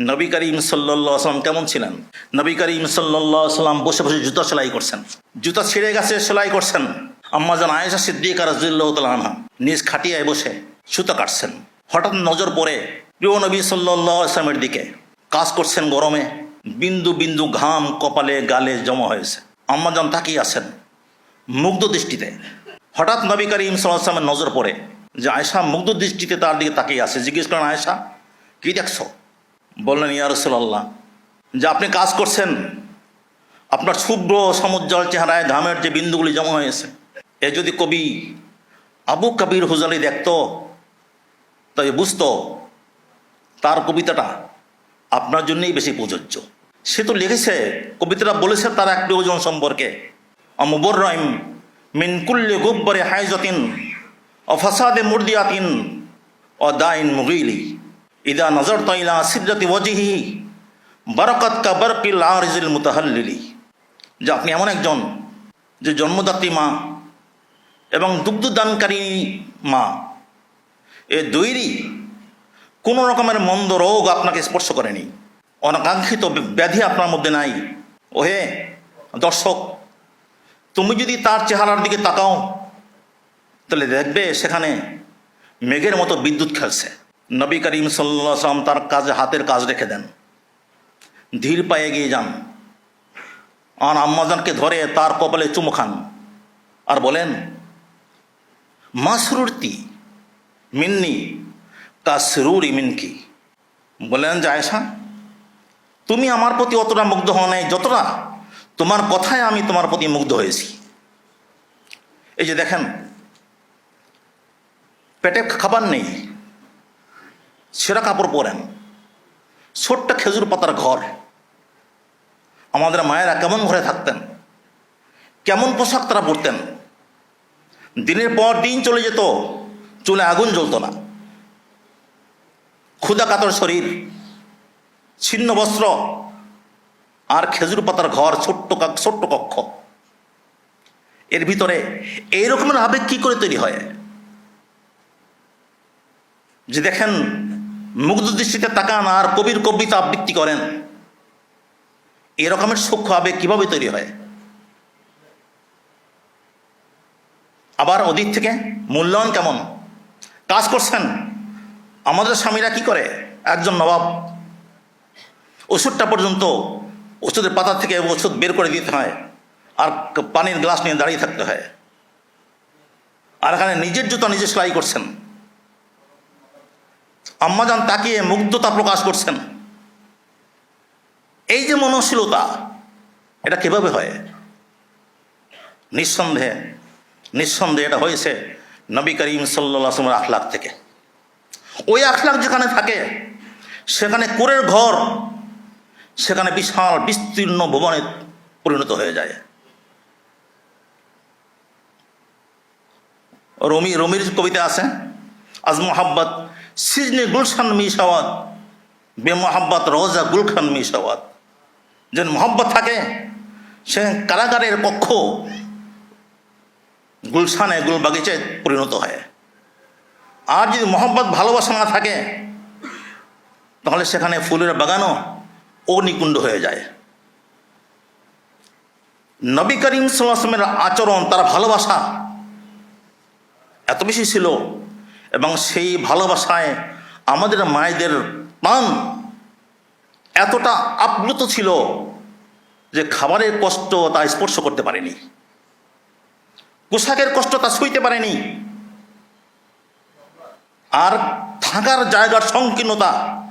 নবী করিম সাল্লাহ সাল্লাম কেমন ছিলেন? নবী করিম সাল্লাহ সাল্লাম বসে বসে জুতা সেলাই করছেন। জুতা ছিঁড়ে গেছে, সেলাই করছেন। আম্মা আম্মাজান আয়েশা সিদ্দিকা রাজিল্লাহ নিজ খাটিয়ায় বসে সুতা কাটছেন। হঠাৎ নজর পড়ে প্রিয় নবী সাল্লাহ আসলামের দিকে। কাজ করছেন গরমে, বিন্দু বিন্দু ঘাম কপালে গালে জমা হয়েছে। আম্মা আম্মাজান তাকিয়ে আছেন মুগ্ধ দৃষ্টিতে। হঠাৎ নবী করিম সাল্লাহ নজর পড়ে যে আয়সা মুগ্ধ দৃষ্টিতে তার দিকে তাকিয়ে আছে। জিজ্ঞেস করেন আয়সা কি দেখছ? বললেন, ইয়া রসুল্লাহ যে আপনি কাজ করছেন, আপনার শুভ্র সমুজ্জ্বল চেহারায় ঘামের যে বিন্দুগুলি জমা হয়েছে এ যদি কবি আবু কবির হুজালি দেখত তবে বুঝত, তার কবিতাটা আপনার জন্যই বেশি প্রযোজ্য। সে তো লিখেছে, কবিতাটা বলেছে তার একটি ওজন সম্পর্কে অমুবর রহিম মিনকুল্লে গোব্বরে হাইজতিন, অফাসাদে মুরদিয়াতিন ও দাইন মুগিলি। ইদা নজর তৈলা সিদ্রতি ওয়াজিহি বারকাত কা বরকিল আরিজিল মুতাহাল্লিলি। যে আপনি এমন একজন, যে জন্মদাত্রী মা এবং দুগ্ধদানকারী মা, এ দুইরই কোনো রকমের মন্দ রোগ আপনাকে স্পর্শ করেনি। অনাকাঙ্ক্ষিত ব্যাধি আপনার মধ্যে নাই। ওহে দর্শক, তুমি যদি তার চেহারার দিকে তাকাও, তাহলে দেখবে সেখানে মেঘের মতো বিদ্যুৎ খেলছে। নবী করিম সাল্লা সাল্লাম তার কাজে হাতের কাজ রেখে দেন। ধীর পায়ে এগিয়ে যান। আর আম্মাজানকে ধরে তার কপালে চুমু খান আর বলেন মাসরুরতি মিন্নি কাসরুর মিনকি। বলেন আয়েশা, তুমি আমার প্রতি অতটা মুগ্ধ হও নাই, যতটা তোমার কথায় আমি তোমার প্রতি মুগ্ধ হয়েছি। এই যে দেখেন, পেটে খাবার নেই ছেঁড়া কাপড় পরেন। ছোট্ট খেজুর পাতার ঘর। আমাদের মায়েরা কেমন ঘরে থাকতেন? কেমন পোশাক তারা পরতেন? দিনের পর দিন চলে যেত, চুলে আগুন জ্বলতো না। ক্ষুদা কাতর শরীর, ছিন্ন বস্ত্র, আর খেজুর পাতার ঘর ছোট্ট ছোট্ট কক্ষ। এর ভিতরে এই রকমের আবেগ কি করে তৈরি হয়? যে দেখেন মুগ্ধ দৃষ্টিতে তাকান আর কবির কবিতা আবৃত্তি করেন। এরকমের রকমের সূক্ষ্ম আবেগ কীভাবে তৈরি হয়? আবার ওদিক থেকে, মূল্যায়ন কেমন? কাজ করছেন। আমাদের স্বামীরা কি করে? একজন নবাব। ওষুধটা পর্যন্ত ওষুধের পাতা থেকে ওষুধ বের করে দিতে হয় আর পানির গ্লাস নিয়ে দাঁড়িয়ে থাকতে হয়। আর এখানে নিজের জুতা নিজে সেলাই করছেন। আম্মাজান তাকিয়ে মুগ্ধতা প্রকাশ করছেন। এই যে মনশীলতা এটা কীভাবে হয়? নিঃসন্দেহে নিঃসন্দেহে এটা হয়েছে নবী করিম সাল্লা আসলামের আখলাখ থেকে। ওই আখলাখ যেখানে থাকে, সেখানে কোরের ঘর, সেখানে বিশাল বিস্তীর্ণ ভবনে পরিণত হয়ে যায়। রমি, রমির কবিতা আছে, আজ মোহাব্বত সিজনে গুলশান মিশাওয়াত বে মোহাব্বত রোজা গুলখান মিশাওয়াত। যে মোহাব্বত থাকে, সে কারাগারের পক্ষ গুলশানে গুল বাগিচায় পরিণত হয়। আর যদি মোহাব্বত, ভালোবাসা না থাকে, তাহলে সেখানে ফুলের বাগানও অগ্নিকুণ্ড হয়ে যায়। নবী করিম সাল্লামের আচরণ, তার ভালোবাসা এত বেশি ছিল এবং সেই ভালোবাসায় আমাদের মায়েদের প্রাণ এতটা আপ্লুত ছিল যে খাবারের কষ্ট তা স্পর্শ করতে পারেনি। পোশাকের কষ্ট তা সইতে পারেনি। আর থাকার জায়গার সংকীর্ণতা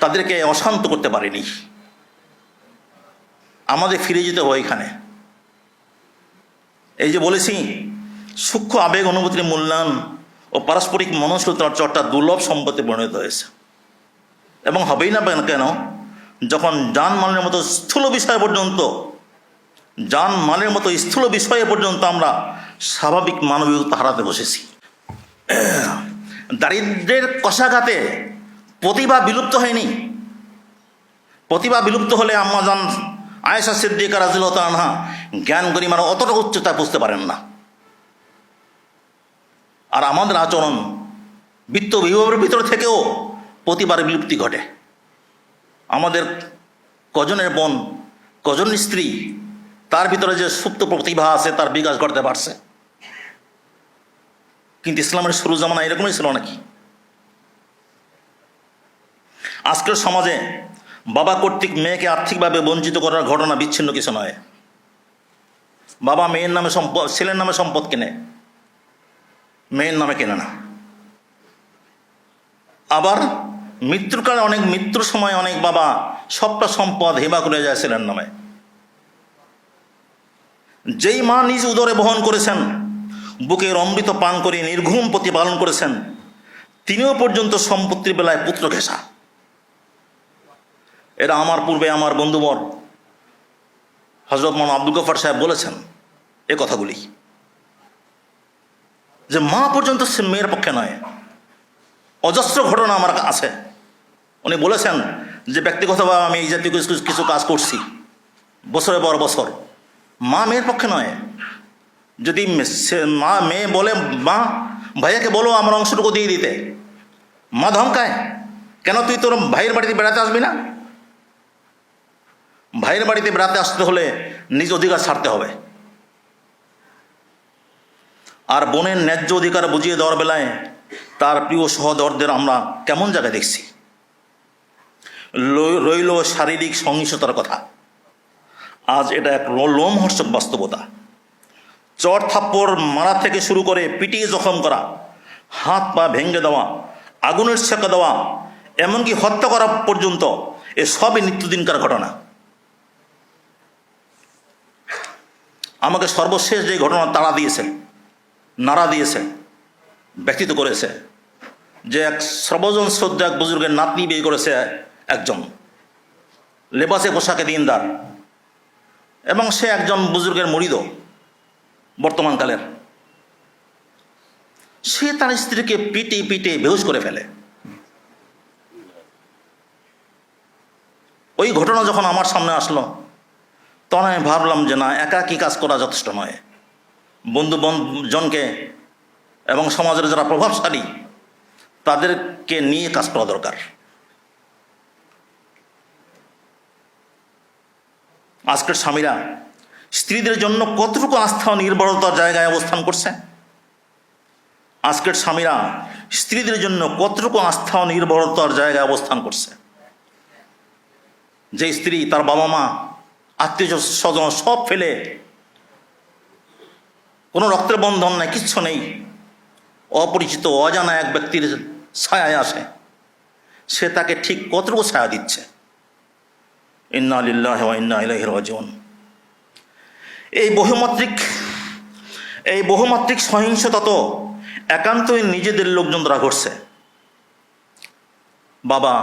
তাদেরকে অশান্ত করতে পারেনি। আমাদের ফিরে যেতে হয় এখানে। এই যে বলেছি সূক্ষ্ম আবেগ অনুভূতির মূল্যায়ন ও পারস্পরিক মনস্বতার চর্চা দুর্লভ সম্পত্তি পরিণত হয়েছে। এবং হবেই না কেন? যখন যান মানের মতো স্থূল বিষয় পর্যন্ত যান মানের মতো স্থূল বিষয়ে পর্যন্ত আমরা স্বাভাবিক মানবিকতা হারাতে বসেছি। দারিদ্রের কষাঘাতে প্রতিভা বিলুপ্ত হয়নি। প্রতিভা বিলুপ্ত হলে আম্মাজান আয়েশা সিদ্দিকা রাজিল জ্ঞান গরিমার অতটা উচ্চতা বুঝতে পারেন না। আর আমাদের আচরণ বিত্ত বিভবের ভিতর থেকেও প্রতিবারে বিলুপ্তি ঘটে। আমাদের কজনের বোন কজনের স্ত্রী, তার ভিতরে যে সুপ্ত প্রতিভা আছে, তার বিকাশ ঘটতে পারছে। কিন্তু ইসলামের শুরু জামানা এরকমই ছিল নাকি? আজকের সমাজে বাবা কর্তৃক মেয়েকে আর্থিকভাবে বঞ্চিত করার ঘটনা বিচ্ছিন্ন কিছু নয়। বাবা মেয়ের নামে সম্পদ ছেলের নামে সম্পদ কেনে। মেয়ের নামে কেনে না। আবার মৃত্যুর কালে অনেক মৃত্যুর সময় অনেক বাবা সবটা সম্পদ হেবা করে যায় ছেলের নামে। যেই মা নিজ উদরে বহন করেছেন, বুকের অমৃত পান করে নির্ঘুম প্রতিপালন করেছেন, তিনিও পর্যন্ত সম্পত্তির বেলায় পুত্র ঘেঁষা। এরা আমার পূর্বে আমার বন্ধুবর হজরত মোহাম্মদ আব্দুল গফার সাহেব বলেছেন এ কথাগুলি। যে মা পর্যন্ত সে মেয়ের পক্ষে নয়। অজস্র ঘটনা আমার আছে। উনি বলেছেন যে ব্যক্তিগতভাবে আমি এই জাতীয় কিছু কিছু কাজ করছি, বছরের পর বছর। মা মেয়ের পক্ষে নয়। যদি মে- মেয়ে বলে, মা, ভাইয়াকে বলো আমার অংশটুকু দিয়ে দিতে। মা ধমকায়, কেন তুই তোর ভাইয়ের বাড়িতে বেড়াতে আসবি না? ভাইয়ের বাড়িতে বেড়াতে আসতে হলে নিজ অধিকার ছাড়তে হবে। আর বোনের ন্যায্য অধিকার বুঝিয়ে দেওয়ার বেলায় তার প্রিয় সহদরদের আমরা কেমন জায়গায় দেখছি? রইল শারীরিক সহিংসতার কথা। আজ এটা এক লোমহর্ষক বাস্তবতা। চর থাপ্পড় মারা থেকে শুরু করে পিটিয়ে জখম করা, হাত পা ভেঙে দেওয়া, আগুনের ছেঁকা দেওয়া, এমনকি হত্যা করা পর্যন্ত এ সবই নিত্যদিনকার ঘটনা। আমাকে সর্বশেষ যে ঘটনা তাড়া দিয়েছে নাড়া দিয়েছে ব্যক্তিত করেছে, যে এক সর্বজন শ্রদ্ধা এক বুজুর্গের নাতনি বিয়ে করেছে একজন। লেবাসে পোশাকে দিনদার। এবং সে একজন বুজুর্গের মরিদ বর্তমানকালের। সে তার স্ত্রীকে পিটে পিটে বেহুশ করে ফেলে। ওই ঘটনা যখন আমার সামনে আসলো, তখন আমি ভাবলাম যে না, একা কি কাজ করা যথেষ্ট নয়। বন্ধু জনকে এবং সমাজের যারা প্রভাবশালী, তাদেরকে নিয়ে কাজ করা দরকার। আজকের স্বামীরা স্ত্রীদের জন্য কতটুকু আস্থা ও নির্ভরতার জায়গায় অবস্থান করছে? আজকের স্বামীরা স্ত্রীদের জন্য কতটুকু আস্থা ও নির্ভরতার জায়গায় অবস্থান করছে? যে স্ত্রী তার বাবা মা আত্মীয় স্বজন সব ফেলে কোনো রক্তের বন্ধন নাই, কিচ্ছু নেই। অপরিচিত, অজানা এক ব্যক্তির ছায়ায় আসে। সে তাকে ঠিক কতটুকু ছায়া দিচ্ছে? ইন্না লিল্লাহ ওয়া ইন্না ইলাইহি রাজিউন। এই বহুমাত্রিক এই বহুমাত্রিক সহিংসতা তো একান্তই নিজেদের লোকজন দ্বারা ঘটছে। বাবা,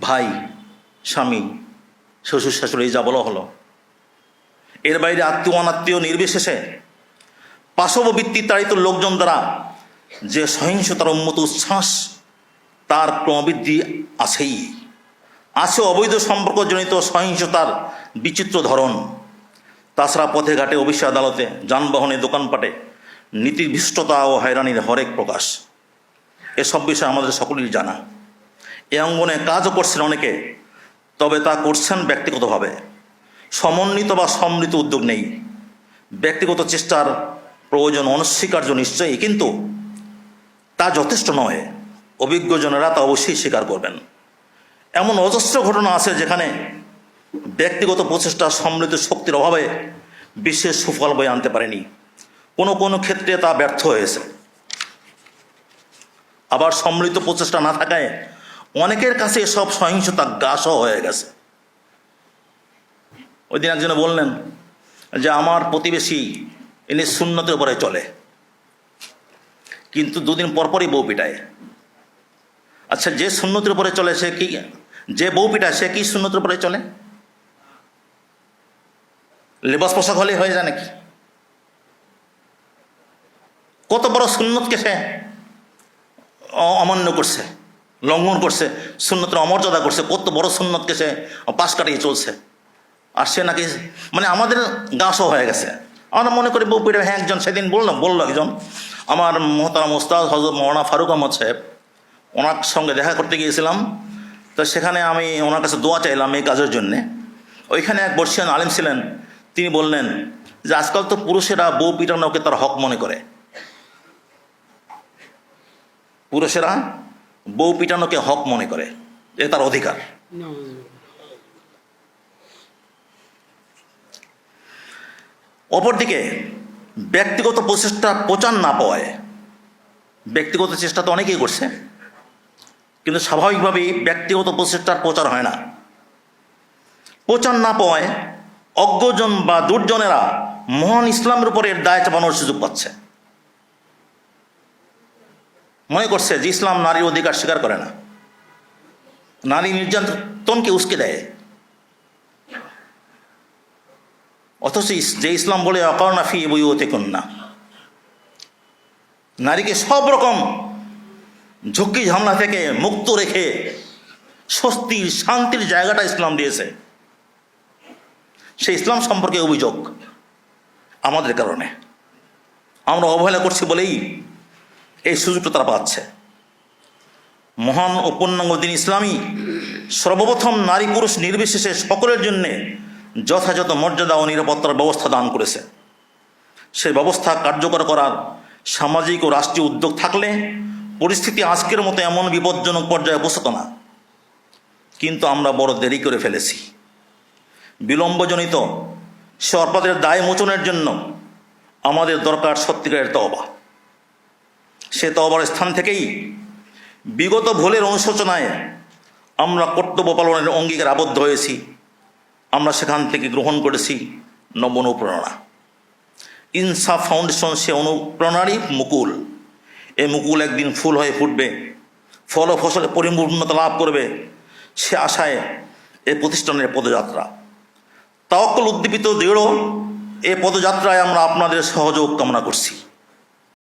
ভাই, স্বামী, শ্বশুর শাশুড়ি, যা বলা হলো। এর বাইরে আত্মীয় অনাত্মীয় নির্বিশেষে পাশববৃত্তি তাড়িত লোকজন দ্বারা যে সহিংসতার উন্মত উচ্ছ্বাস, তার ক্রমবৃদ্ধি আছেই। আছে অবৈধ সম্পর্কজনিত সহিংসতার বিচিত্র ধরন। তাছাড়া পথে ঘাটে অফিসে আদালতে, যানবাহনে, দোকানপাটে নীতিভৃষ্টতা ও হয়রানির হরেক প্রকাশ। এসব বিষয়ে আমাদের সকলেরই জানা। এ অঙ্গনে কাজও করছেন অনেকে, তবে তা করছেন ব্যক্তিগতভাবে। সমন্বিত বা সম্মিলিত উদ্যোগ নেই। ব্যক্তিগত চেষ্টার প্রয়োজন, অনস্বীকার্য নিশ্চয়ই, কিন্তু তা যথেষ্ট নয়। অভিজ্ঞজনেরা তা অবশ্যই স্বীকার করবেন। এমন অজস্র ঘটনা আছে যেখানে ব্যক্তিগত প্রচেষ্টা সমৃদ্ধ শক্তির অভাবে বিশেষ সুফল বয়ে আনতে পারেনি। কোনো কোনো ক্ষেত্রে তা ব্যর্থ হয়েছে। আবার সম্মিলিত প্রচেষ্টা না থাকায় অনেকের কাছে এসব সহিংসতা গ্রাসও হয়ে গেছে। ওই দিন একজনে বললেন যে, আমার প্রতিবেশী ইনি শূন্যতের উপরে চলে। কিন্তু দুদিন পরপরই বউ পিটায়। আচ্ছা যে শূন্যতের উপরে চলে সে কি, যে বউ পিটায়, সে কি শূন্যতের উপরে চলে? লেবাস পোশাক হলেই হয়ে যায় নাকি? কত বড় সুন্নতকে সে অমান্য করছে, লঙ্ঘন করছে, সুন্নতের অমর্যাদা করছে, কত বড় সুন্নতকে সে পাশ কাটিয়ে চলছে। আর সে নাকি মানে আমাদের গাছও হয়ে গেছে। আমরা মনে করি বউ পিঠে হ্যাঁ একজন, সেদিন বললাম, বলল একজন, আমার মোহতারাম ওস্তাদ হজরত মৌলানা ফারুক আহমদ সাহেব, ওনার সঙ্গে দেখা করতে গিয়েছিলাম। তো সেখানে আমি ওনার কাছে দোয়া চাইলাম এই কাজের জন্যে। ওইখানে এক বর্ষিয়ান আলিম ছিলেন, তিনি বললেন যে, আজকাল তো পুরুষেরা বউ পিটানোকে তার হক মনে করে। পুরুষেরা বউ পিটানোকে হক মনে করে, এ তার অধিকার। অপরদিকে ব্যক্তিগত প্রচেষ্টা প্রচার না পাওয়ায় ব্যক্তিগত চেষ্টা তো অনেকেই করছে, কিন্তু স্বাভাবিকভাবেই ব্যক্তিগত প্রচেষ্টার প্রচার হয় না। প্রচার না পাওয়ায় অজ্ঞজন বা দুর্জনেরা মহান ইসলামের উপর এর দায় চাপানোর সুযোগ পাচ্ছে। মনে করছে যে ইসলাম নারীর অধিকার স্বীকার করে না। নারী নির্যাতনকে উস্কে দেয়। অথচ যে ইসলাম বলে অকর্ণাফি বই ওতে কন্যা নারীকে সব রকম ঝুঁকি ঝামলা থেকে মুক্ত রেখে স্বস্তির, শান্তির জায়গাটা ইসলাম দিয়েছে। সেই ইসলাম সম্পর্কে অভিযোগ আমাদের কারণে। আমরা অবহেলা করছি বলেই এই সুযোগটা তারা পাচ্ছে। মহান ও পূর্ণাঙ্গ দিন ইসলামী সর্বপ্রথম নারী পুরুষ নির্বিশেষে সকলের জন্যে যথাযথ মর্যাদা ও নিরাপত্তার ব্যবস্থা দান করেছে। সেই ব্যবস্থা কার্যকর করার সামাজিক ও রাষ্ট্রীয় উদ্যোগ থাকলে পরিস্থিতি আজকের মতো এমন বিপজ্জনক পর্যায়ে বসত না। কিন্তু আমরা বড় দেরি করে ফেলেছি। বিলম্বজনিত সে দায় মোচনের জন্য আমাদের দরকার সত্যিকারের তওবা। সে তওবার স্থান থেকেই বিগত ভুলের অনুশোচনায় আমরা কর্তব্য পালনের অঙ্গীকার আবদ্ধ হয়েছি। আমরা সেখান থেকে গ্রহণ করেছি নব অনুপ্রেরণা। ইনসাফ ফাউন্ডেশন সে অনুপ্রেরণারই মুকুল। এই মুকুল একদিন ফুল হয়ে ফুটবে, ফল ও ফসলে পরিপূর্ণতা লাভ করবে সে আশায় এই প্রতিষ্ঠানের পদযাত্রা। তাওকল উদ্দীপিত দৃঢ় এ পদযাত্রায় আমরা আপনাদের সহযোগ কামনা করছি।